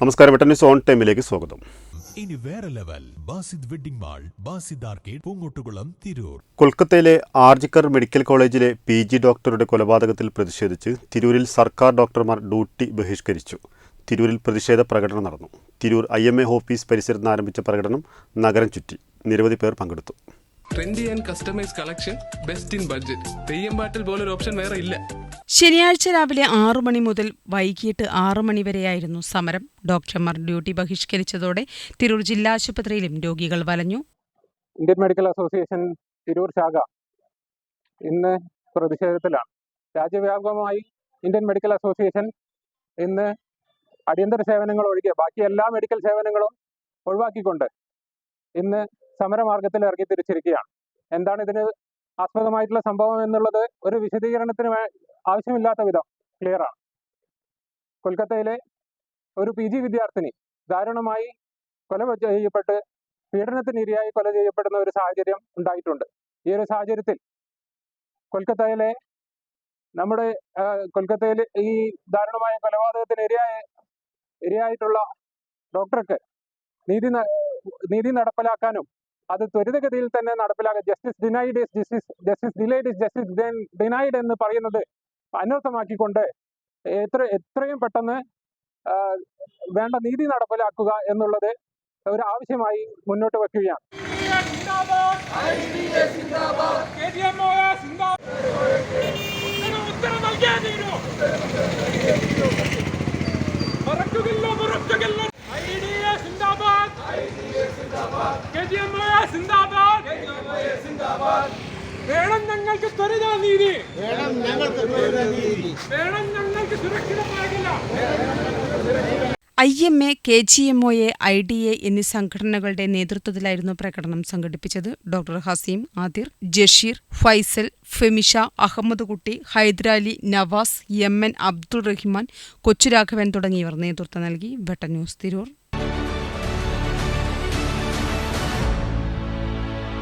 നമസ്കാരം Vettan news on ടൈമിലേക്ക് സ്വാഗതം. ഇനി വേറെ level Basid wedding mall Basid arcade Poongottukulam Tirur. കൊൽക്കത്തയിലെ ആർജിക്കർ മെഡിക്കൽ കോളേജിലെ പി ജി ഡോക്ടറുടെ കൊലപാതകത്തിൽ പ്രതിഷേധിച്ച് തിരൂരിൽ സർക്കാർ ഡോക്ടർമാർ ഡ്യൂട്ടി ബഹിഷ്കരിച്ചു. തിരൂരിൽ പ്രതിഷേധ പ്രകടനം നടന്നു. Tirur I M A office പരിസരത്ത് ആരംഭിച്ച പ്രകടനം നഗരം ചുറ്റി. നിരവധി പേർ പങ്കെടുത്തു. Trendy and customise collection best in budget Theyyam പാട്ടിൽ പോലൊരു ഓപ്ഷൻ വേറെ ഇല്ല. ശനിയാഴ്ച രാവിലെ ആറു മണി മുതൽ വൈകിട്ട് ആറു മണി വരെയായിരുന്നു സമരം. ഡോക്ടർമാർ ഡ്യൂട്ടി ബഹിഷ്കരിച്ചതോടെ തിരൂർ ജില്ലാ ആശുപത്രിയിലും രോഗികൾ വലഞ്ഞു. ഇന്ത്യൻ മെഡിക്കൽ അസോസിയേഷൻ തിരൂർ ശാഖ ഇന്ന് പ്രതിഷേധത്തിലാണ്. രാജ്യവ്യാപകമായി ഇന്ത്യൻ മെഡിക്കൽ അസോസിയേഷൻ ഇന്ന് അടിയന്തര സേവനങ്ങൾ ഒഴികെ ബാക്കി എല്ലാ മെഡിക്കൽ സേവനങ്ങളും ഒഴിവാക്കിക്കൊണ്ട് ഇന്ന് സമരമാർഗത്തിൽ ഇറങ്ങി തിരിച്ചിരിക്കുകയാണ്. എന്താണ് ഇതിന് ആസ്പദമായിട്ടുള്ള സംഭവം എന്നുള്ളത് ഒരു വിശദീകരണത്തിന് ആവശ്യമില്ലാത്ത വിധം ക്ലിയർ ആണ്. കൊൽക്കത്തയിലെ ഒരു പി ജി വിദ്യാർത്ഥിനി ദാരുണമായി കൊല ചെയ്യപ്പെട്ട് പീഡനത്തിന് ഇരയായി കൊല ചെയ്യപ്പെടുന്ന ഒരു സാഹചര്യം ഉണ്ടായിട്ടുണ്ട്. ഈ ഒരു സാഹചര്യത്തിൽ കൊൽക്കത്തയിലെ നമ്മുടെ കൊൽക്കത്തയിൽ ഈ ദാരുണമായ കൊലപാതകത്തിന് ഇരയായ ഇരയായിട്ടുള്ള ഡോക്ടർക്ക് നീതി നീതി നടപ്പിലാക്കാനും അത് ത്വരിതഗതിയിൽ തന്നെ നടപ്പിലാക്കാൻ justice denied is justice justice delayed is justice denied എന്ന് പറയുന്നത് അനർത്ഥമാക്കിക്കൊണ്ട് എത്ര എത്രയും പെട്ടെന്ന് വേണ്ട നീതി നടപ്പിലാക്കുക എന്നുള്ളത് ഒരു ആവശ്യമായി മുന്നോട്ട് വെക്കുകയാണ് വേണം ഞങ്ങൾക്ക് ത്വരിത നീതി. വേണം ഞങ്ങൾക്ക് വേണം ഞങ്ങൾക്ക് സുരക്ഷിതമാകില്ല. I M A K G M O A I D A എന്നീ സംഘടനകളുടെ നേതൃത്വത്തിലായിരുന്നു പ്രകടനം സംഘടിപ്പിച്ചത്. Doctor Haseem Adir Jasheer Faisal Femisha Ahammed Kutty Hyderali Navas M N Abdul Rahman Kochuraghavan തുടങ്ങിയവർ നേതൃത്വം നൽകി. വെട്ട ന്യൂസ് തിരൂർ.